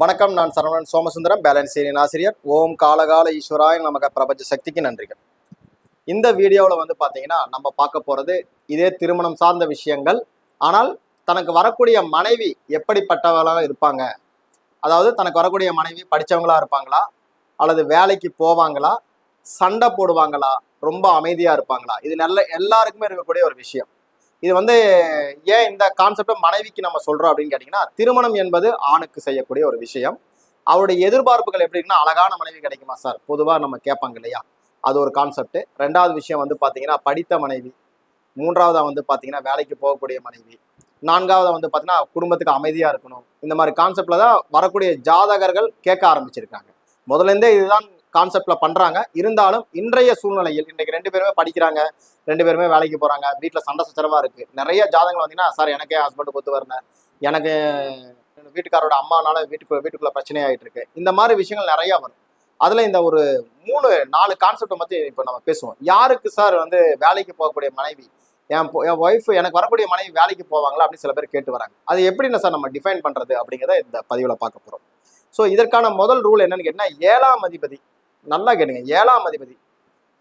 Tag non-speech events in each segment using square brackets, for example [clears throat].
வணக்கம் நான் சரவணன் சோமசுந்தரம் பேலன்சேரியின் ஆசிரியர். ஓம் காலகால ஈஸ்வராய நமக்கு பிரபஞ்ச சக்திக்கு நன்றிகள். இந்த வீடியோவில் வந்து பார்த்தீங்கன்னா நம்ம பார்க்க போகிறது இதே திருமணம் சார்ந்த விஷயங்கள். ஆனால் தனக்கு வரக்கூடிய மனைவி எப்படிப்பட்டவர்களாக இருப்பாங்க? அதாவது தனக்கு வரக்கூடிய மனைவி படித்தவங்களா இருப்பாங்களா? அல்லது வேலைக்கு போவாங்களா? சண்டை போடுவாங்களா? ரொம்ப அமைதியாக இருப்பாங்களா? இது நல்ல எல்லாருக்குமே இருக்கக்கூடிய ஒரு விஷயம். இது வந்து ஏன் இந்த கான்செப்டை மனைவிக்கு நம்ம சொல்றோம் அப்படின்னு கேட்டிங்கன்னா திருமணம் என்பது ஆணுக்கு செய்யக்கூடிய ஒரு விஷயம். அவருடைய எதிர்பார்ப்புகள் எப்படி இருக்குன்னா அழகான மனைவி கிடைக்குமா சார்? பொதுவாக நம்ம கேட்பாங்க இல்லையா? அது ஒரு கான்செப்ட் ரெண்டாவது விஷயம் வந்து பார்த்தீங்கன்னா படித்த மனைவி. மூன்றாவதாக வந்து பார்த்தீங்கன்னா வேலைக்கு போகக்கூடிய மனைவி. நான்காவதாக வந்து பார்த்தீங்கன்னா குடும்பத்துக்கு அமைதியாக இருக்கணும். இந்த மாதிரி கான்செப்டில் தான் வரக்கூடிய ஜாதகர்கள் கேட்க ஆரம்பிச்சிருக்காங்க. முதல்ல இருந்தே இதுதான் கான்செப்ட்ல பண்றாங்க. இருந்தாலும் இன்றைய சூழ்நிலையில் இன்னைக்கு ரெண்டு பேருமே படிக்கிறாங்க. ரெண்டு பேருமே வேலைக்கு போறாங்க. வீட்டுல சண்டை சச்சரவா இருக்கு. நிறைய ஜாதகங்கள் வந்தீங்கன்னா சார் எனக்கே ஹஸ்பண்ட் கொத்து வரணும் எனக்கு வீட்டுக்காரோட அம்மானால வீட்டுக்குள்ள வீட்டுக்குள்ள பிரச்சனை ஆயிட்டு இருக்கு. இந்த மாதிரி விஷயங்கள் நிறைய வரும். அதுல இந்த ஒரு மூணு நாலு கான்செப்டை பத்தி இப்போ நம்ம பேசுவோம். யாருக்கு சார் வந்து வேலைக்கு போகக்கூடிய மனைவி? என் என் ஒய்ஃப் எனக்கு வரக்கூடிய மனைவி வேலைக்கு போவாங்களா அப்படின்னு சில பேர் கேட்டு வராங்க. அது எப்படின்னு சார் நம்ம டிஃபைன் பண்றது அப்படிங்கிறத இந்த பதிவில் பார்க்க போறோம். ஸோ இதற்கான முதல் ரூல் என்னன்னு கேட்டால் ஏழாம் அதிபதி நல்லா கேட்டுங்க ஏழாம் அதிபதி.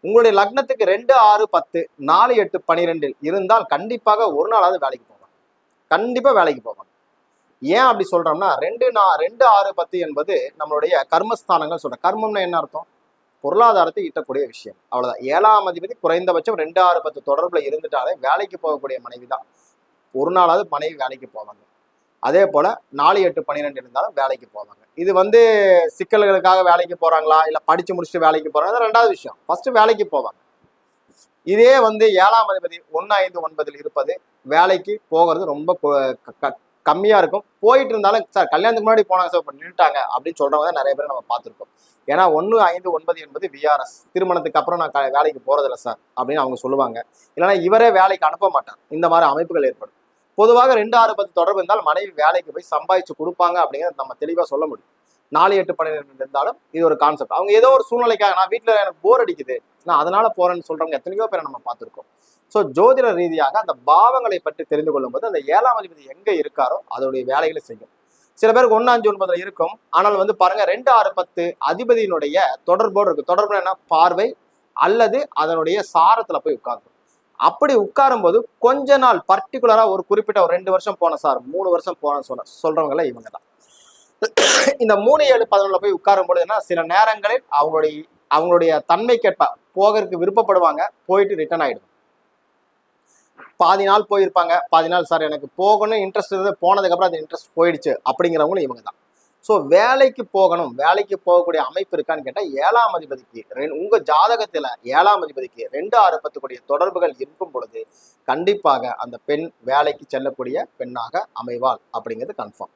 உங்களுடைய லக்னத்துக்கு ரெண்டு ஆறு பத்து நாலு எட்டு பனிரெண்டில் இருந்தால் கண்டிப்பாக ஒரு நாளாவது வேலைக்கு போவாங்க. கண்டிப்பாக வேலைக்கு போவாங்க. ஏன் அப்படி சொல்கிறோம்னா ரெண்டு நா ரெண்டு ஆறு பத்து என்பது நம்மளுடைய கர்மஸ்தானங்கள் சொல்கிறேன் கர்மம்னா என்ன அர்த்தம்? பொருளாதாரத்தை ஈட்டக்கூடிய விஷயம். அவ்வளோதான் ஏழாம் அதிபதி குறைந்தபட்சம் ரெண்டு ஆறு பத்து தொடர்பில் இருந்துட்டாலே வேலைக்கு போகக்கூடிய மனைவி தான் ஒரு நாளாவது மனைவி வேலைக்கு போவாங்க. அதே போல் நாலு எட்டு பன்னிரெண்டு இருந்தாலும் வேலைக்கு போவாங்க. இது வந்து சிக்கல்களுக்காக வேலைக்கு போகிறாங்களா இல்லை படித்து முடிச்சுட்டு வேலைக்கு போகிறாங்க அது ரெண்டாவது விஷயம். ஃபஸ்ட்டு வேலைக்கு போவாங்க. இதே வந்து ஏழாம் அதிபதி ஒன்று ஐந்து ஒன்பதில் இருப்பது வேலைக்கு போகிறது ரொம்ப கம்மியாக க- க- இருக்கும். போயிட்டு இருந்தாலும் சார் கல்யாணத்துக்கு முன்னாடி போனாங்க சார் இப்போ நின்றுட்டாங்க அப்படின்னு சொல்கிறவங்க தான் நிறைய பேர் நம்ம பார்த்துருக்கோம் ஏன்னா ஒன்று ஐந்து ஒன்பது என்பது விஆர்எஸ் திருமணத்துக்கு அப்புறம் நான் க- வேலைக்கு போகிறதில்ல சார் அப்படின்னு அவங்க சொல்லுவாங்க. இல்லைன்னா இவரே வேலைக்கு அனுப்ப மாட்டார். இந்த மாதிரி அமைப்புகள் ஏற்படும். பொதுவாக ரெண்டு ஆறு பத்து தொடர்பு இருந்தால் மனைவி வேலைக்கு போய் சம்பாதிச்சு கொடுப்பாங்க அப்படிங்கிறத நம்ம தெளிவாக சொல்ல முடியும். நாலு எட்டு பன்னிரெண்டு இருந்தாலும் இது ஒரு கான்செப்ட் அவங்க ஏதோ ஒரு சூழ்நிலைக்காக நான் வீட்டில் எனக்கு போர் அடிக்குது நான் அதனால போறேன்னு சொல்றவங்க எத்தனையோ பேரை நம்ம பார்த்துருக்கோம். ஸோ ஜோதிட ரீதியாக அந்த பாவங்களை பற்றி தெரிந்து கொள்ளும்போது அந்த ஏழாம் அதிபதி எங்கே இருக்காரோ அதோடைய வேலைகளை செய்யும். சில பேருக்கு ஒன்று அஞ்சு ஒன்பதுல இருக்கும். ஆனால் வந்து பாருங்க ரெண்டு ஆறு பத்து அதிபதியினுடைய தொடர்போடு இருக்கு. தொடர்பு பார்வை அல்லது அதனுடைய சாரத்தில் போய் உட்கார்ந்து அப்படி உட்காரும் போது கொஞ்ச நாள் பர்டிகுலரா ஒரு குறிப்பிட்ட ஒரு ரெண்டு வருஷம் போன சார். மூணு வருஷம் போன சொல்ல சொல்றவங்கள இவங்க தான் இந்த மூணு ஏழு பதினொன்றுல போய் உட்காரும் பொழுது என்ன சில நேரங்களில் அவங்களுடைய அவங்களுடைய தன்மைக்கேற்ப போகிறதுக்கு விருப்பப்படுவாங்க போயிட்டு ரிட்டர்ன் ஆயிடும் பாதி நாள் போயிருப்பாங்க. பாதி நாள் சார் எனக்கு போகணும் இன்ட்ரெஸ்ட் இருந்தது. போனதுக்கப்புறம் அந்த இன்ட்ரெஸ்ட் போயிடுச்சு. அப்படிங்கிறவங்களும் இவங்க தான் ஸோ வேலைக்கு போகணும். வேலைக்கு போகக்கூடிய அமைப்பு இருக்கான்னு கேட்டால் ஏழாம் அதிபதிக்கு ரெண்டு உங்கள் ஜாதகத்தில் ஏழாம் அதிபதிக்கு ரெண்டு ஆறு பத்துக்குடைய தொடர்புகள் இருக்கும் பொழுது கண்டிப்பாக அந்த பெண் வேலைக்கு செல்லக்கூடிய பெண்ணாக அமைவாள் அப்படிங்கிறது கன்ஃபார்ம்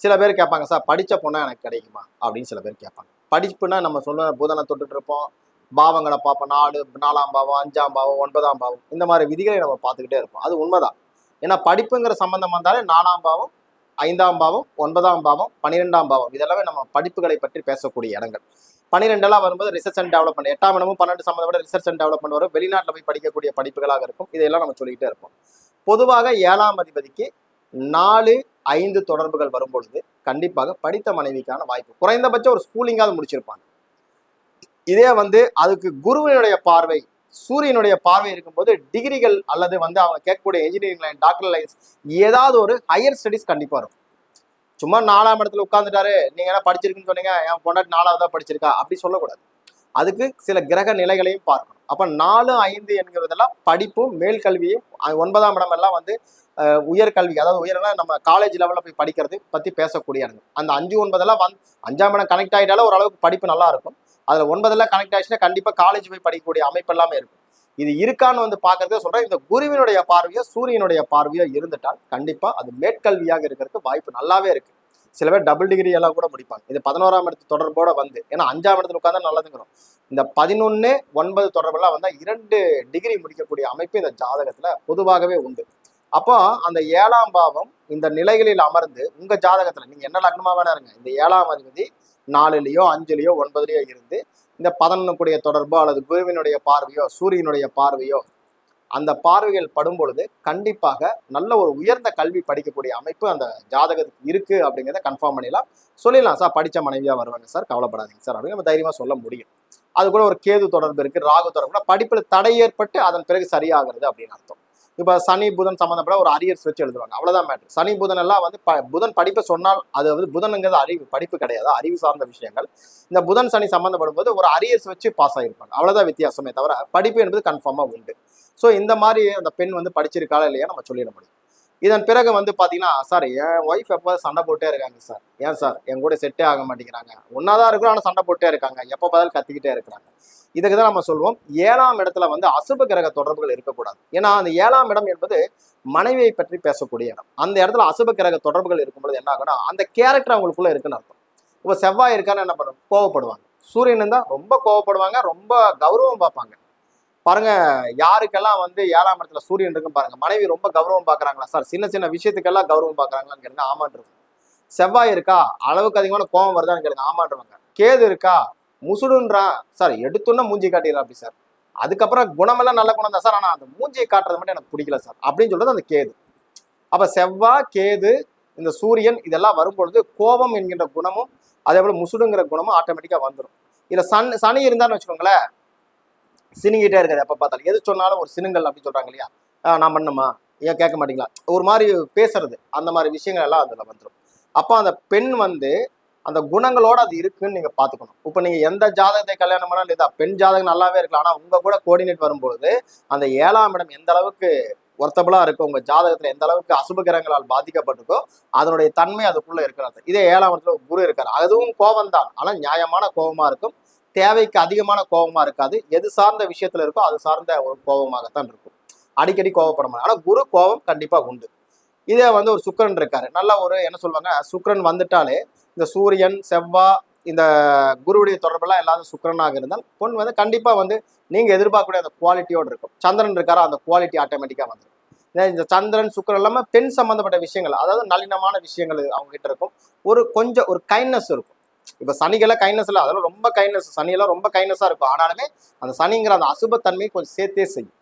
சில பேர் கேட்பாங்க சார் படிச்ச பொண்ணாக எனக்கு கிடைக்குமா? அப்படின்னு சில பேர் கேட்பாங்க. படிப்புனா நம்ம சொல்ல பூதனை தொட்டுட்டு இருப்போம். பாவங்களை பார்ப்போம். நாலு நாலாம் பாவம் அஞ்சாம் பாவம் ஒன்பதாம் பாவம் இந்த மாதிரி விதிகளை நம்ம பார்த்துக்கிட்டே இருப்போம். அது உண்மைதான். ஏன்னா படிப்புங்கிற சம்பந்தம் வந்தாலே நாலாம் பாவம் ஐந்தாம் பாவம் ஒன்பதாம் பாவம் பன்னிரெண்டாம் பாவம். இதெல்லாமே நம்ம படிப்புகளை பற்றி பேசக்கூடிய இடங்கள். பன்னிரெண்டெல்லாம் வரும்போது ரிசர்ச் அண்ட் டெவலப்மெண்ட் எட்டாம் இடமும் பன்னெண்டு சம்பந்தப்பட்ட ரிசர்ச் அண்ட் டெவலப்மெண்ட் வரும். வெளிநாட்டில் போய் படிக்கக்கூடிய படிப்புகளாக இருக்கும். இதெல்லாம் நம்ம சொல்லிக்கிட்டே இருப்போம். பொதுவாக ஏழாம் அதிபதிக்கு நாலு ஐந்து தொடர்புகள் வரும் பொழுது கண்டிப்பாக படித்த மனைவிக்கான வாய்ப்பு. குறைந்தபட்சம் ஒரு ஸ்கூலிங்காவது முடிச்சிருப்பாங்க. இதே வந்து அதுக்கு குருவினுடைய பார்வை சூரியனுடைய பார்வை இருக்கும்போது டிகிரிகள் அல்லது வந்து அவங்க கேட்கக்கூடிய இன்ஜினியரிங் லைன் டாக்டர் லைன்ஸ் ஏதாவது ஒரு ஹையர் ஸ்டடிஸ் கண்டிப்பாக இருக்கும் சும்மா நாலாம் இடத்துல உட்காந்துட்டாரு நீங்க என்ன படிச்சிருக்குன்னு சொன்னீங்க என் பொண்டாட்டி நாலாவதா படிச்சிருக்கா அப்படி சொல்லக்கூடாது. அதுக்கு சில கிரக நிலைகளையும் பார்க்கணும். அப்போ நாலு ஐந்து என்கிறதெல்லாம் படிப்பும் மேல் கல்வியும் ஒன்பதாம் இடம் எல்லாம் வந்து உயர்கல்வி அதாவது உயர்னா நம்ம காலேஜ் லெவலில் போய் படிக்கிறது பற்றி பேசக்கூடிய இடங்கள் அந்த அஞ்சு ஒன்பதெல்லாம் வந்து அஞ்சாம் இடம் கனெக்ட் ஆகிட்டாலும் ஓரளவுக்கு படிப்பு நல்லா இருக்கும். அதில் ஒன்பதெல்லாம் கனெக்ட் ஆச்சுன்னா கண்டிப்பாக காலேஜ் போய் படிக்கக்கூடிய அமைப்பு எல்லாமே இருக்கும். இது இருக்கான்னு வந்து பார்க்கறதே சொல்கிறேன் இந்த குருவினுடைய பார்வையோ சூரியனுடைய பார்வையோ இருந்துட்டால் கண்டிப்பாக அது மேற்கல்வியாக இருக்கிறதுக்கு வாய்ப்பு நல்லாவே இருக்குது சில பேர் டபுள் டிகிரி எல்லாம் கூட முடிப்பாங்க. இது பதினோராம் இடத்து தொடர்போட வந்து ஏன்னா அஞ்சாம் இடத்துல உட்காந்தா நல்லதுங்கிறோம். இந்த பதினொன்று ஒன்பது தொடர்பெல்லாம் வந்தால் இரண்டு டிகிரி முடிக்கக்கூடிய அமைப்பு இந்த ஜாதகத்தில் பொதுவாகவே உண்டு. அப்போ அந்த ஏழாம் பாவம் இந்த நிலைகளில் அமர்ந்து உங்கள் ஜாதகத்தில் நீங்கள் என்ன லக்னமாக வேணா இருங்க. இந்த ஏழாம் அதிபதி நாலுலேயோ அஞ்சுலையோ ஒன்பதுலேயோ இருந்து இந்த பதனனுக்குடைய தொடர்போ அல்லது குருவினுடைய பார்வையோ சூரியனுடைய பார்வையோ அந்த பார்வைகள் படும் பொழுது கண்டிப்பாக நல்ல ஒரு உயர்ந்த கல்வி படிக்கக்கூடிய அமைப்பு அந்த ஜாதகத்துக்கு இருக்கு அப்படிங்கிறத கன்ஃபார்ம் பண்ணிடலாம். சொல்லிடலாம் சார் படித்த மனைவியாக வருவாங்க சார்? கவலைப்படாதீங்க சார் அப்படின்னு நம்ம தைரியமாக சொல்ல முடியும். அது கூட ஒரு கேது தொடர்பு இருக்கு ராகு தொடர்புனா படிப்பில் தடை ஏற்பட்டு அதன் பிறகு சரியாகிறது அப்படின்னு அர்த்தம். இப்போ சனி புதன் சம்மந்தப்பட்ட ஒரு அரியர்ஸ் வச்சு எழுதுவாங்க. அவ்வளோதான் மேட்ரு சனி புதன் எல்லாம் வந்து ப- புதன் படிப்பை சொன்னால் அது வந்து புதனுங்கிறது அறிவு படிப்பு கிடையாது. அறிவு சார்ந்த விஷயங்கள். இந்த புதன் சனி சம்மந்தப்படும் போது ஒரு அரியர்ஸ் வச்சு பாஸ் ஆகிருப்பாங்க அவ்வளோதான் வித்தியாசமே தவிர படிப்பு என்பது கன்ஃபார்மாக உண்டு. ஸோ இந்த மாதிரி அந்த பெண் வந்து படிச்சிருக்காளா இல்லையா நம்ம சொல்லிட முடியும். இதன் பிறகு வந்து பார்த்தீங்கன்னா சார் என் ஒய்ஃப் எப்போ சண்டை போட்டே இருக்காங்க சார் ஏன் சார் என் கூட செட்டே ஆக மாட்டேங்கிறாங்க. ஒன்றா தான் இருக்கிறோம் ஆனால் சண்டை போட்டே இருக்காங்க. எப்போ பார்த்தாலும் கத்திக்கிட்டே இருக்கிறாங்க. இதுக்கு தான் நம்ம சொல்லுவோம் ஏழாம் இடத்துல வந்து அசுப கிரக தொடர்புகள் இருக்கக்கூடாது. ஏன்னா அந்த ஏழாம் இடம் என்பது மனைவியை பற்றி பேசக்கூடிய இடம். அந்த இடத்துல அசுப கிரக தொடர்புகள் இருக்கும் பொழுது என்ன ஆகும்னா அந்த கேரக்டர் அவங்களுக்குள்ள இருக்குன்னு அர்த்தம். இப்போ செவ்வாய் இருக்கான்னு என்ன பண்ணும்? கோவப்படுவாங்க. சூரியன் இருந்தால் ரொம்ப கோவப்படுவாங்க ரொம்ப கௌரவம் பார்ப்பாங்க. பாருங்க யாருக்கெல்லாம் வந்து ஏழாம் இடத்துல சூரியன் இருக்கும் பாருங்க. மனைவி ரொம்ப கௌரவம் பாக்குறாங்களா சார் சின்ன சின்ன விஷயத்துக்கெல்லாம் கௌரவம் பார்க்குறாங்களான்னு கேளுங்க ஆமான் இருக்கும் செவ்வாய் இருக்கா? அளவுக்கு அதிகமான கோவம் வருதான்னு கேளுங்க ஆமான்றவங்க. கேது இருக்கா? முசுடுன்றான் சார் எடுத்தோன்னா மூஞ்சி காட்டிடுறா அப்படி சார். அதுக்கப்புறம் குணமெல்லாம் நல்ல குணம் தான் சார். ஆனால் அந்த மூஞ்சியை காட்டுறது மட்டும் எனக்கு பிடிக்கல சார். அப்படின்னு சொல்றது அந்த கேது. அப்போ செவ்வாய் கேது இந்த சூரியன் இதெல்லாம் வரும்பொழுது கோபம் என்கின்ற குணமும் அதே போல முசுடுங்கிற குணமும் ஆட்டோமேட்டிக்காக வந்துடும் இதில் சன் சனி இருந்தான்னு வச்சுக்கோங்களேன் சினிங்கிட்டே இருக்காது எப்போ பார்த்தாலும். எது சொன்னாலும் ஒரு சினுங்கல் அப்படின்னு சொல்றாங்க இல்லையா? நான் பண்ணுமா? ஏன் கேட்க மாட்டீங்களா? ஒரு மாதிரி பேசுறது. அந்த மாதிரி விஷயங்கள் எல்லாம் அதில் வந்துடும் அப்போ அந்த பெண் வந்து அந்த குணங்களோட அது இருக்குன்னு நீங்க பாத்துக்கணும் இப்போ நீங்க எந்த ஜாதகத்தை கல்யாணம் பண்ணாலும் இதா பெண் ஜாதகம் நல்லாவே இருக்கலாம். ஆனா உங்க கூட கோஆர்டினேட் வரும்பொழுது அந்த ஏழாம் இடம் எந்த அளவுக்கு ஒர்த்தபிளா இருக்கு உங்க ஜாதகத்துல எந்த அளவுக்கு அசுப கிரகங்களால் பாதிக்கப்பட்டிருக்கோ அதனுடைய தன்மை அதுக்குள்ள இருக்கிறது. இதே ஏழாம் இடத்துல ஒரு குரு இருக்காரு. அதுவும் கோபம் தான் ஆனா நியாயமான கோபமா இருக்கும். தேவைக்கு அதிகமான கோபமா இருக்காது. எது சார்ந்த விஷயத்துல இருக்கோ அது சார்ந்த ஒரு கோபமாகத்தான் இருக்கும். அடிக்கடி கோபப்பட மாட்டாங்க ஆனா குரு கோபம் கண்டிப்பா உண்டு. இதே வந்து ஒரு சுக்கரன் இருக்காரு. நல்ல ஒரு என்ன சொல்லுவாங்க சுக்கரன் வந்துட்டாலே இந்த சூரியன் செவ்வாய் இந்த குருவுடைய தொடர்பெல்லாம் எல்லாரும் சுக்கரனாக இருந்தால் பொண்ணு வந்து கண்டிப்பாக வந்து நீங்கள் எதிர்பார்க்கக்கூடிய அந்த குவாலிட்டியோடு இருக்கும். சந்திரன் இருக்காரா அந்த குவாலிட்டி ஆட்டோமேட்டிக்காக வந்துடும் இந்த சந்திரன் சுக்கரன் இல்லாமல் பெண் சம்மந்தப்பட்ட விஷயங்கள் அதாவது நளினமான விஷயங்கள் அவங்க கிட்ட இருக்கும். ஒரு கொஞ்சம் ஒரு கைண்ட்னஸ் இருக்கும். இப்போ சனிக்கெல்லாம் கைண்ட்னஸ் இல்லை அதெல்லாம் ரொம்ப கைண்ட்னஸ் சனியெல்லாம் ரொம்ப கைண்ட்னஸாக இருக்கும். ஆனாலுமே அந்த சனிங்கிற அந்த அசுபத்தன்மையை கொஞ்சம் சேர்த்தே செய்யும்.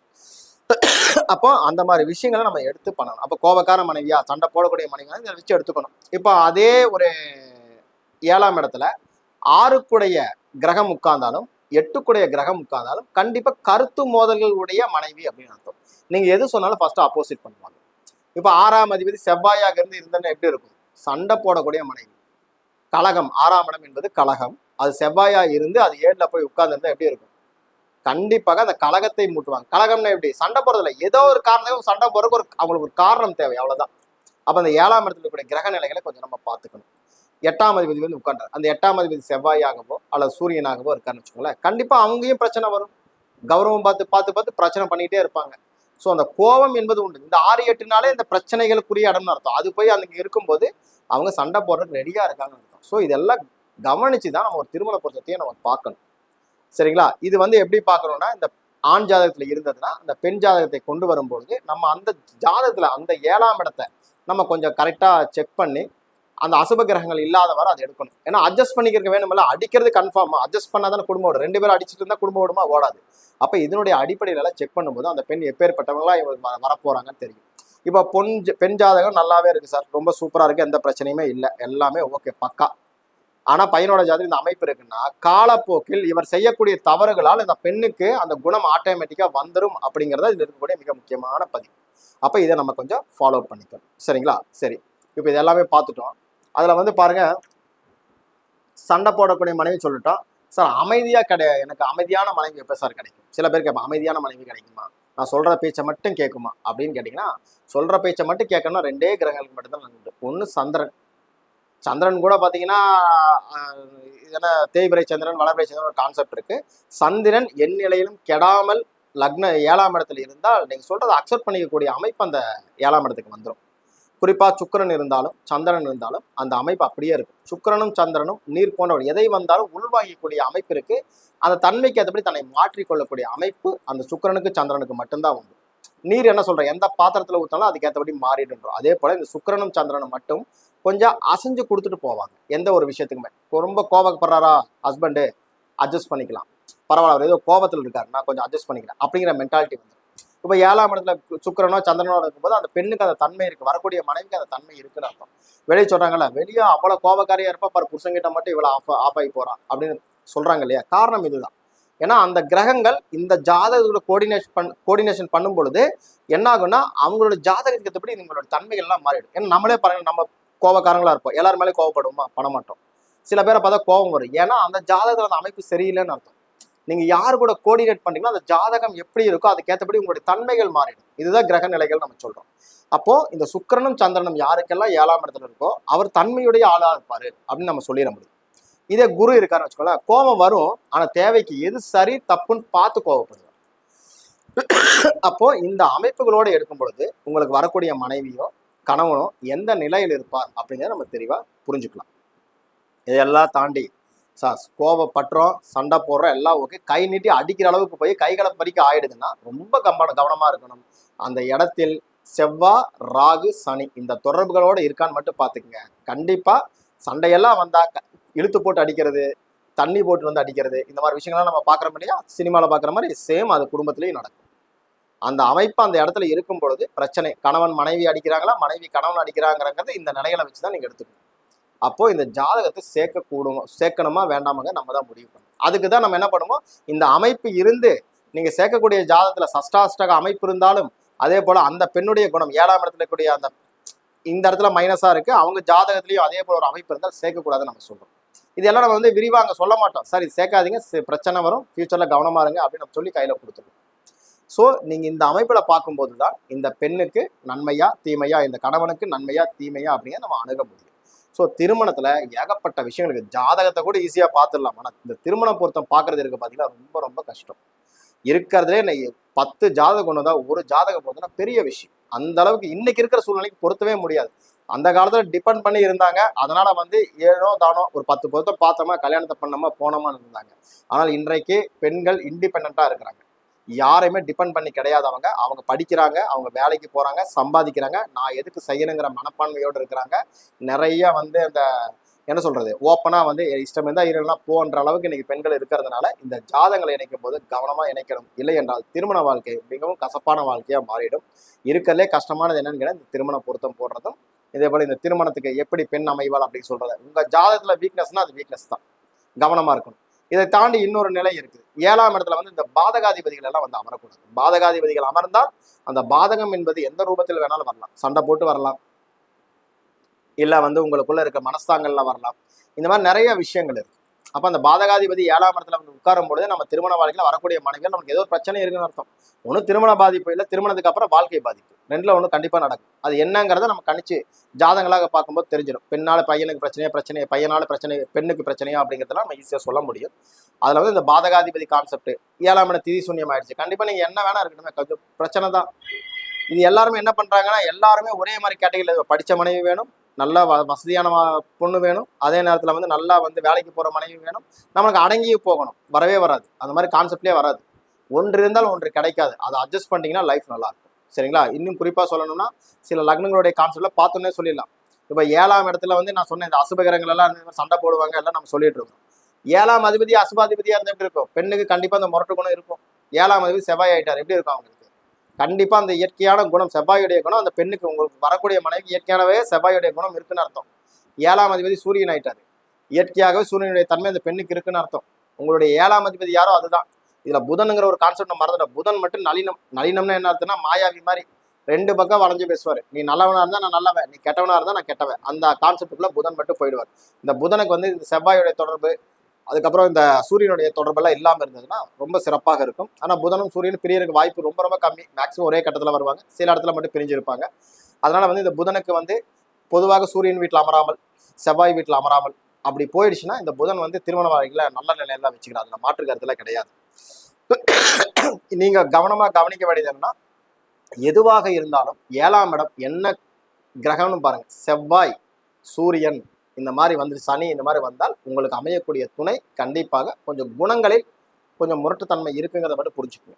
அப்போ அந்த மாதிரி விஷயங்களை நம்ம எடுத்து பண்ணணும். அப்போ கோபக்கார மனைவியா சண்டை போடக்கூடிய மனைவியா இதை வச்சு எடுத்துக்கணும். இப்போ அதே ஒரு ஏழாம் இடத்துல ஆறுக்குடைய கிரகம் உட்கார்ந்தாலும் எட்டுக்குடைய கிரகம் உட்கார்ந்தாலும் கண்டிப்பா கருத்து மோதல்களுடைய மனைவி அப்படின்னு அர்த்தம். நீங்க எது சொன்னாலும் ஃபர்ஸ்ட் ஆப்போசிட் பண்ணுவாங்க. இப்போ ஆறாம் அதிபதி செவ்வாயாக இருந்து இருந்தேன்னு எப்படி இருக்கும்? சண்டை போடக்கூடிய மனைவி. கலகம். ஆறாம் இடம் என்பது கலகம். அது செவ்வாயா இருந்து அது ஏழுல போய் உட்கார்ந்துருந்தா எப்படி இருக்கும்? கண்டிப்பாக அந்த கலகத்தை மூட்டுவாங்க. கழகம்னா எப்படி? சண்டை போறதில்ல. ஏதோ ஒரு காரணத்தையும் சண்டை போறதுக்கு ஒரு அவங்களுக்கு ஒரு காரணம் தேவை அவ்வளவுதான். அப்ப அந்த ஏழாம் இடத்துல இருக்கக்கூடிய கிரக நிலைகளை கொஞ்சம் நம்ம பார்த்துக்கணும். எட்டாம் அதிபதி வந்து உட்காண்டார் அந்த எட்டாம் அதிபதி செவ்வாயாகவோ அல்லது சூரியனாகவோ இருக்காருன்னு வச்சுக்கோங்களேன். கண்டிப்பா அவங்கேயும் பிரச்சனை வரும். கௌரவம் பார்த்து பார்த்து பார்த்து பிரச்சனை பண்ணிட்டே இருப்பாங்க. ஸோ அந்த கோபம் என்பது உண்டு. இந்த ஆறு எட்டு நாளே இந்த பிரச்சனைகளுக்குரிய இடம்னு அர்த்தம். அது போய் அங்கே இருக்கும்போது அவங்க சண்டை போடுறதுக்கு ரெடியாக இருக்காங்கன்னு அர்த்தம். ஸோ இதெல்லாம் கவனிச்சு தான் நம்ம ஒரு திருமண பொருத்தத்தையும் நம்ம பார்க்கணும். சரிங்களா? இது வந்து எப்படி பார்க்குறோன்னா இந்த ஆண் ஜாதகத்தில் இருந்ததுன்னா அந்த பெண் ஜாதகத்தை கொண்டு வரும்பொழுது நம்ம அந்த ஜாதகத்தில் அந்த ஏழாம் இடத்தை நம்ம கொஞ்சம் கரெக்டாக செக் பண்ணி அந்த அசுப கிரகங்கள் இல்லாதவரை அதை எடுக்கணும். ஏன்னா அட்ஜஸ்ட் பண்ணிக்கிறக்க வேணுமில்ல. அடிக்கிறது கன்ஃபார்ம் அட்ஜஸ்ட் பண்ணாதானே குடும்பம் ஓடும். ரெண்டு பேரும் அடிச்சிட்டு இருந்தால் குடும்பம் ஓடுமா? ஓடாது. அப்போ இதனுடைய அடிப்படையில எல்லாம் செக் பண்ணும்போது அந்த பெண் எப்பேற்பட்டவங்களா இவங்க வரப்போகிறாங்கன்னு தெரியும். இப்போ பொன் பெண் ஜாதகம் நல்லாவே இருக்குது சார். ரொம்ப சூப்பராக இருக்குது எந்த பிரச்சனையுமே இல்லை. எல்லாமே ஓகே பக்கா. ஆனா பையனோட ஜாதகம் இந்த அமைப்பு இருக்குன்னா காலப்போக்கில் இவர் செய்யக்கூடிய தவறுகளால் இந்த பெண்ணுக்கு அந்த குணம் ஆட்டோமேட்டிக்கா வந்துடும் அப்படிங்கறத இதுல இருக்கக்கூடிய மிக முக்கியமான பதிவு. அப்ப இதை நம்ம கொஞ்சம் ஃபாலோ பண்ணிக்கணும் சரிங்களா? சரி. இப்போ இது எல்லாமே பார்த்துட்டோம். அதுல வந்து பாருங்க சண்டை போடக்கூடிய மனைவி சொல்லிட்டோம். சார் அமைதியா கிடை எனக்கு அமைதியான மனைவி எப்போ சார் கிடைக்கும்? சில பேர் அமைதியான மனைவி கிடைக்குமா? நான் சொல்ற பேச்சை மட்டும் கேட்குமா? அப்படின்னு கேட்டிங்கன்னா சொல்ற பேச்சை மட்டும் கேட்கணும்னா ரெண்டே கிரகங்களுக்கு மட்டும்தான் ஒன்று சந்திரன். சந்திரன் கூட பார்த்தீங்கன்னா என்ன தேய்பிரை சந்திரன் வளபிரை சந்திரன் ஒரு கான்செப்ட் இருக்கு. சந்திரன் என் நிலையிலும் கெடாமல் லக்ன ஏழாம் இடத்துல இருந்தால் நீங்கள் சொல்கிறத அக்செப்ட் பண்ணிக்கக்கூடிய அமைப்பு அந்த ஏழாம் இடத்துக்கு வந்துடும் குறிப்பாக சுக்கிரன் இருந்தாலும் சந்திரன் இருந்தாலும் அந்த அமைப்பு அப்படியே இருக்கும். சுக்கிரனும் சந்திரனும் நீர் போன்ற எதை வந்தாலும் உள்வாங்கிக்கூடிய அமைப்பு இருக்கு. அந்த தன்மைக்கு ஏற்றபடி தன்னை மாற்றிக்கொள்ளக்கூடிய அமைப்பு அந்த சுக்கிரனுக்கு சந்திரனுக்கு மட்டும்தான் உண்டு. நீர் என்ன சொல்கிறேன் எந்த பாத்திரத்தில் ஊற்றினாலும் அதுக்கு ஏற்றபடி மாறிடுன்றோம் அதே போல் இந்த சுக்கிரனும் சந்திரனும் மட்டும் கொஞ்சம் அசைஞ்சு கொடுத்துட்டு போவாங்க. எந்த ஒரு விஷயத்துக்குமே. ரொம்ப கோபப்படுறாரா ஹஸ்பண்டு அட்ஜஸ்ட் பண்ணிக்கலாம். பரவாயில்ல அவர் ஏதோ கோபத்தில் இருக்காரு. நான் கொஞ்சம் அட்ஜஸ்ட் பண்ணிக்கிறேன். அப்படிங்கிற மென்டாலிட்டி வந்து இப்போ ஏழாம் இடத்துல சுக்கிரனோ சந்திரனோ இருக்கும்போது அந்த பெண்ணுக்கு அந்த தன்மை இருக்கு. வரக்கூடிய மனைவிக்கு அந்த தன்மை இருக்குன்னு அர்த்தம். வெளியே சொல்கிறாங்கல்ல வெளியே அவ்வளோ கோபக்காரியாக இருப்பா பாரு புருஷங்கிட்ட மட்டும் இவ்வளவு ஆஃப் ஆஃப் ஆகி போகிறான் அப்படின்னு சொல்றாங்க இல்லையா? காரணம் இதுதான். ஏன்னா அந்த கிரகங்கள் இந்த ஜாதகத்தோட கோஆர்டினேஷன் பண் கோஆர்டினேஷன் பண்ணும் பொழுது என்ன ஆகும்னா அவங்களோட ஜாதகத்துக்கு ஏற்றபடி இவங்களோட தன்மைகள்லாம் மாறிடும். ஏன்னா நம்மளே பாருங்கள் நம்ம கோபக்காரங்களா இருப்போம். எல்லாரும் மேலே கோவப்படுவோமா பண்ண மாட்டோம். சில பேரை பார்த்தா கோபம் வரும். ஏன்னா அந்த ஜாதகத்தில் அந்த அமைப்பு சரியில்லைன்னு அர்த்தம். நீங்க யார் கூட கோஆர்டினேட் பண்ணீங்கன்னா அந்த ஜாதகம் எப்படி இருக்கோ அதுக்கேற்றபடி உங்களுடைய தன்மைகள் மாறிடும். இதுதான் கிரக நிலைகள் நம்ம சொல்றோம். அப்போ இந்த சுக்கரனும் சந்திரனும் யாருக்கெல்லாம் ஏழாம் இடத்துல இருக்கோ அவர் தன்மையுடைய ஆளா இருப்பாரு அப்படின்னு நம்ம சொல்லிட முடியும். இதே குரு இருக்காருன்னு வச்சுக்கோங்களேன். கோபம் வரும். ஆனா தேவைக்கு எது சரி தப்புன்னு பார்த்து கோவப்படுவார் அப்போ இந்த அமைப்புகளோட எடுக்கும் பொழுது உங்களுக்கு வரக்கூடிய மனைவியோ கணவனும் எந்த நிலையில் இருப்பார் அப்படிங்கிறத நம்ம தெளிவாக புரிஞ்சுக்கலாம். இதெல்லாம் தாண்டி சார் கோபப்பட்டுறோம் சண்டை போடுறோம் எல்லாம் ஓகே கை நீட்டி அடிக்கிற அளவுக்கு போய் கைகளை பறிக்க ஆயிடுதுன்னா ரொம்ப கம்ப கவனமாக இருக்கணும். அந்த இடத்தில் செவ்வாய் ராகு சனி இந்த தொடர்புகளோடு இருக்கான்னு மட்டும் பார்த்துக்குங்க. கண்டிப்பாக சண்டையெல்லாம் வந்தால் க- இழுத்து போட்டு அடிக்கிறது தண்ணி போட்டு வந்து அடிக்கிறது இந்த மாதிரி விஷயங்கள்லாம் நம்ம பார்க்குறோம் இல்லையா? சினிமாவில் பார்க்குற மாதிரி சேம் அது குடும்பத்திலையும் நடக்கும். அந்த அமைப்பு அந்த இடத்துல இருக்கும் பொழுது பிரச்சனை. கணவன் மனைவி அடிக்கிறாங்களா? மனைவி கணவன் அடிக்கிறாங்கிறத இந்த நிலைகளை வச்சு தான் நீங்கள் எடுத்துக்கணும். அப்போ இந்த ஜாதகத்தை சேர்க்கக்கூடும் சேர்க்கணுமா வேண்டாமாங்க நம்ம தான் முடிவு பண்ணணும். அதுக்கு தான் நம்ம என்ன பண்ணுவோம்? இந்த அமைப்பு இருந்து நீங்க சேர்க்கக்கூடிய ஜாதகத்தில் சஷ்டாஷ்டக அமைப்பு இருந்தாலும் அதே போல அந்த பெண்ணுடைய குணம் ஏழாம் இடத்துல இருக்கக்கூடிய அந்த இந்த இடத்துல மைனஸா இருக்கு. அவங்க ஜாதகத்துலேயும் அதே போல் ஒரு அமைப்பு இருந்தால் சேர்க்கக்கூடாதுன்னு நம்ம சொல்கிறோம் இதெல்லாம் நம்ம வந்து விரிவாக சொல்ல மாட்டோம். சரி சேர்க்காதீங்க. பிரச்சனை வரும். ஃப்யூச்சரில் கவனமா இருங்க அப்படின்னு நம்ம சொல்லி கையில் கொடுத்துருவோம். ஸோ நீங்கள் இந்த அமைப்பில் பார்க்கும்போது தான் இந்த பெண்ணுக்கு நன்மையா தீமையா இந்த கணவனுக்கு நன்மையா தீமையா அப்படிங்கிறத நம்ம அணுக முடியும். ஸோ திருமணத்தில் ஏகப்பட்ட விஷயங்கள் ஜாதகத்தை கூட ஈஸியாக பார்த்துடலாம். ஆனால் இந்த திருமண பொருத்தம் பார்க்குறது இருக்கு பார்த்தீங்கன்னா ரொம்ப ரொம்ப கஷ்டம். இருக்கிறதுலே இன்னைக்கு பத்து ஜாதகம் கொண்டு தான் ஒரு ஜாதகம் பொருத்தம்னா பெரிய விஷயம். அந்த அளவுக்கு இன்னைக்கு இருக்கிற சூழ்நிலைக்கு பொருத்தவே முடியாது. அந்த காலத்தில் டிபெண்ட் பண்ணி இருந்தாங்க. அதனால வந்து ஏனோ தானோ ஒரு பத்து பொருத்தம் பார்த்தோமா கல்யாணத்தை பண்ணோமா போனோமான்னு இருந்தாங்க. ஆனால் இன்றைக்கு பெண்கள் இண்டிபெண்ட்டாக இருக்கிறாங்க. யாரையுமே டிபெண்ட் பண்ணி கிடையாது அவங்க அவங்க படிக்கிறாங்க அவங்க வேலைக்கு போகிறாங்க சம்பாதிக்கிறாங்க. நான் எதுக்கு செய்யணுங்கிற மனப்பான்மையோடு இருக்கிறாங்க. நிறைய வந்து அந்த என்ன சொல்கிறது ஓப்பனாக வந்து இஷ்டம் இருந்தால் இருக்கலாம். போன்ற அளவுக்கு இன்றைக்கி பெண்கள் இருக்கிறதுனால இந்த ஜாதங்களை இணைக்கும் போது கவனமாக இணைக்கணும். இல்லை என்றால் திருமண வாழ்க்கை மிகவும் கசப்பான வாழ்க்கையாக மாறிடும். இருக்கிறதுலே கஷ்டமானது என்னன்னு கேட்டா இந்த திருமண பொருத்தம் போடுறதும் இதே போல் இந்த திருமணத்துக்கு எப்படி பெண் அமைவாள் அப்படின்னு சொல்கிறது உங்கள் ஜாதகத்தில் வீக்னஸ்னால் அது வீக்னஸ் தான். கவனமாக இருக்கணும். இதை தாண்டி இன்னொரு நிலை இருக்குது. ஏழாம் இடத்துல வந்து இந்த பாதகாதிபதிகள் எல்லாம் வந்து அமரக்கூடாது. பாதகாதிபதிகள் அமர்ந்தால் அந்த பாதகம் என்பது எந்த ரூபத்தில் வேணாலும் வரலாம். சண்டை போட்டு வரலாம். இல்லை வந்து உங்களுக்குள்ள இருக்க மனஸ்தாங்கள்ல வரலாம். இந்த மாதிரி நிறைய விஷயங்கள் இருக்கு. அப்போ அந்த பாதகாதிபதி ஏழாம் இடத்துல வந்து உட்காரும் பொழுது நம்ம திருமண வாழ்க்கையில் வரக்கூடிய மனைவிகள் நமக்கு ஏதோ ஒரு பிரச்சனை இருக்குன்னு அர்த்தம். ஒன்று திருமண பாதிப்பு இல்லை திருமணத்துக்கு அப்புறம் வாழ்க்கை பாதிப்பு. ரெண்டில் ஒன்று கண்டிப்பாக நடக்கும். அது என்னங்கிறத நம்ம கணிச்சு ஜாதங்களாக பார்க்கும்போது தெரிஞ்சிடும். பெண்ணால் பையனுக்கு பிரச்சனையா பிரச்சனை பையனால் பிரச்சனை பெண்ணுக்கு பிரச்சனையா அப்படிங்கிறதெல்லாம் நம்ம ஈஸியாக சொல்ல முடியும். அதில் வந்து இந்த பாதகாதிபதி கான்செப்ட் ஏழாம் இடம் திதி சூன்யம் ஆயிடுச்சு. கண்டிப்பாக நீங்கள் என்ன வேணா இருக்கணுமே கொஞ்சம் பிரச்சனை தான். இது எல்லாருமே என்ன பண்ணுறாங்கன்னா எல்லாருமே ஒரே மாதிரி கேட்டகரியில் படித்த மனைவி வேணும். நல்லா வ- வசதியான பொண்ணு வேணும். அதே நேரத்தில் வந்து நல்லா வந்து வேலைக்கு போகிற மனைவி வேணும். நம்மளுக்கு அடங்கி போகணும். வரவே வராது. அந்த மாதிரி கான்செப்ட்லேயே வராது. ஒன்று இருந்தால் ஒன்று கிடைக்காது. அதை அட்ஜஸ்ட் பண்ணிட்டீங்கன்னா லைஃப் நல்லாயிருக்கும் சரிங்களா? இன்னும் குறிப்பாக சொல்லணும்னா சில லக்னங்களுடைய கான்செப்டில் பார்த்தோன்னே சொல்லிடலாம். இப்போ ஏழாம் இடத்துல வந்து நான் சொன்னேன் இந்த அசுபகரங்கள் எல்லாம் இந்த மாதிரி சண்டை போடுவாங்க எல்லாம் நம்ம சொல்லிட்டு இருக்கோம். ஏழாம் அதிபதி அசுபாதிபதியாக இருந்தால் எப்படி இருக்கும்? பெண்ணுக்கு கண்டிப்பாக அந்த முரட்டு குணம் இருக்கும். ஏழாம் அதிபதி செவ்வாய் ஆகிட்டார் எப்படி இருக்கும் அவங்களுக்கு? கண்டிப்பாக அந்த இயற்கையான குணம் செவ்வாயுடைய குணம் அந்த பெண்ணுக்கு உங்களுக்கு வரக்கூடிய மனைவி இயற்கையானவே செவ்வாயுடைய குணம் இருக்குன்னு அர்த்தம். ஏழாம் அதிபதி சூரியன் ஆயிட்டாரு. இயற்கையாகவே சூரியனுடைய தன்மை அந்த பெண்ணுக்கு இருக்குன்னு அர்த்தம். உங்களுடைய ஏழாம் அதிபதி யாரோ அதுதான். இதில் புதனுங்கிற ஒரு கான்செப்ட் நம்ம புதன் மட்டும் நளினம். நளினம்னா என்ன அர்த்தம்னா மாயாவி மாதிரி. ரெண்டு பக்கம் வளைஞ்சு பேசுவார். நீ நல்லவனா இருந்தால் நான் நல்லவன். நீ கெட்டவனா இருந்தால் நான் கெட்டவன். அந்த கான்செப்டுக்குள்ளே புதன் மட்டும் போயிடுவார். இந்த புதனுக்கு வந்து இந்த செவ்வாயுடைய தொடர்பு அதுக்கப்புறம் இந்த சூரியனுடைய தொடர்பெல்லாம் இல்லாமல் இருந்ததுன்னா ரொம்ப சிறப்பாக இருக்கும். ஆனால் புதனும் சூரியனும் பிரியறதுக்கு வாய்ப்பு ரொம்ப ரொம்ப கம்மி. மேக்ஸிமம் ஒரே கட்டத்தில் வருவாங்க. சில இடத்துல மட்டும் பிரிஞ்சிருப்பாங்க. அதனால் வந்து இந்த புதனுக்கு வந்து பொதுவாக சூரியன் வீட்டில் அமராமல் செவ்வாய் வீட்டில் அமராமல் அப்படி போயிடுச்சுன்னா இந்த புதன் வந்து திருமண வாழ்க்கையில் நல்ல நிலையில வச்சுக்கிறார். அதில் மாற்று கருத்தில் கிடையாது. [clears throat] நீங்கள் கவனமாக கவனிக்க வேண்டியது என்னன்னா எதுவாக இருந்தாலும் ஏழாம் இடம் என்ன கிரகம்னு பாருங்கள் செவ்வாய் சூரியன் இந்த மாதிரி வந்து சனி இந்த மாதிரி வந்தால் உங்களுக்கு அமையக்கூடிய துணை கண்டிப்பாக கொஞ்சம் குணங்களில் கொஞ்சம் முரட்டுத்தன்மை இருக்குங்கிறத மட்டும் புரிஞ்சுக்கோங்க.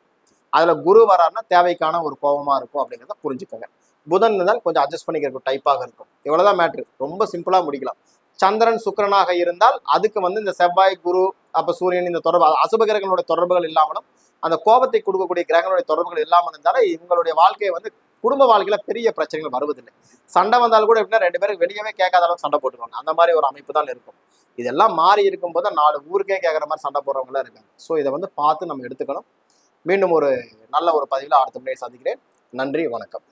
அதில் குரு வராருன்னா தேவைக்கான ஒரு கோபமாக இருக்கும் அப்படிங்கிறத புரிஞ்சுக்கோங்க. புதன் இருந்தால் கொஞ்சம் அட்ஜஸ்ட் பண்ணிக்கிறக்கும் டைப்பாக இருக்கும். இவ்வளோதான் மேட்ரு ரொம்ப சிம்பிளாக முடிக்கலாம். சந்திரன் சுக்கிரனாக இருந்தால் அதுக்கு வந்து இந்த செவ்வாய் குரு அப்போ சூரியன் இந்த தொடர்பு அசுப கிரகங்களுடைய தொடர்புகள் இல்லாமலும் அந்த கோபத்தை கொடுக்கக்கூடிய கிரகங்களுடைய தொடர்புகள் இல்லாமல் இருந்தாலும் இவங்களுடைய வாழ்க்கையை வந்து குடும்ப வாழ்க்கையில பெரிய பிரச்சனைகள் வருவதில்லை. சண்டை வந்தாலும் கூட எப்படின்னா ரெண்டு பேரும் வெளியவே கேட்காத அளவுக்கு சண்டை போட்டுருவாங்க. அந்த மாதிரி ஒரு அமைப்பு தான் இருக்கும். இதெல்லாம் மாறி இருக்கும்போது நாலு ஊருக்கே கேட்குற மாதிரி சண்டை போடுறவங்களாம் இருக்காங்க. ஸோ இதை வந்து பார்த்து நம்ம எடுத்துக்கணும். மீண்டும் ஒரு நல்ல ஒரு பதிவில் அடுத்த முறையை சந்திக்கிறேன். நன்றி வணக்கம்.